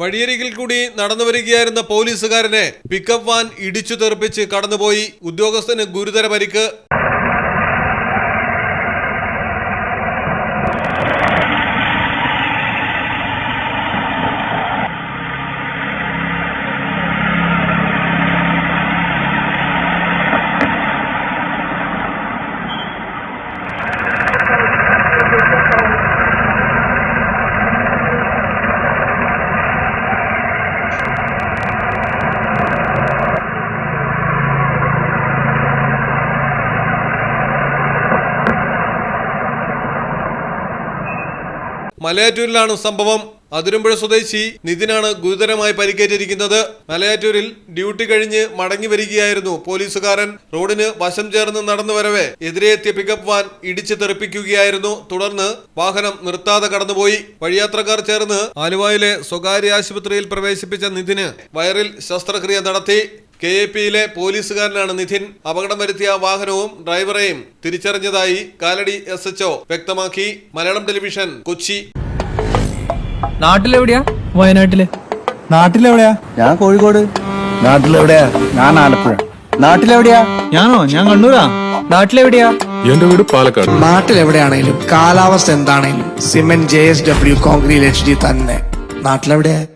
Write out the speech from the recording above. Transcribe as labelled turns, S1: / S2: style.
S1: വഴിയരികിൽ കൂടി നടന്നു വരികയായിരുന്ന പോലീസുകാരനെ പിക്കപ്പ് വാൻ ഇടിച്ചു തെറിപ്പിച്ച് കടന്നുപോയി. ഉദ്യോഗസ്ഥന് ഗുരുതര പരിക്ക്. മലയാറ്റൂരിലാണ് സംഭവം. അതിരമ്പുഴ സ്വദേശി നിതിനാണ് ഗുരുതരമായി പരിക്കേറ്റിരിക്കുന്നത്. മലയാറ്റൂരിൽ ഡ്യൂട്ടി കഴിഞ്ഞ് മടങ്ങി വരികയായിരുന്നു പോലീസുകാരൻ. റോഡിന് വശം ചേർന്ന് നടന്നു വരവെ എതിരെ എത്തിയ പിക്കപ്പ് വാൻ ഇടിച്ചു തെറിപ്പിക്കുകയായിരുന്നു. തുടർന്ന് വാഹനം നിർത്താതെ കടന്നുപോയി. വഴിയാത്രക്കാർ ചേർന്ന് ആലുവയിലെ സ്വകാര്യ ആശുപത്രിയിൽ പ്രവേശിപ്പിച്ച നിതിന് വയറിൽ ശസ്ത്രക്രിയ നടത്തി. കെ എ പിയിലെ പോലീസുകാരനാണ് നിധിൻ. അപകടം വരുത്തിയ വാഹനവും ഡ്രൈവറെയും തിരിച്ചറിഞ്ഞതായി കാലടി എസ് എച്ച്ഒ വ്യക്തമാക്കി. മലയാളം ടെലിവിഷൻ കൊച്ചി.
S2: നാട്ടിലെവിടെയാ? വയനാട്ടിൽ.
S3: നാട്ടിലെവിടെയാ? ഞാൻ കോഴിക്കോട്. നാട്ടിലെവിടെയാ? ഞാൻ ആലപ്പുഴ. നാട്ടിലെവിടെയാ?
S2: ഞാനോ? ഞാൻ കണ്ണൂരാ. നാട്ടിലെവിടെയാ?
S4: എന്റെ വീട് പാലക്കാട്.
S5: നാട്ടിലെവിടെയാണേലും കാലാവസ്ഥ എന്താണെങ്കിലും cement J S W concrete H D തന്നെ. നാട്ടിലെവിടെയാ?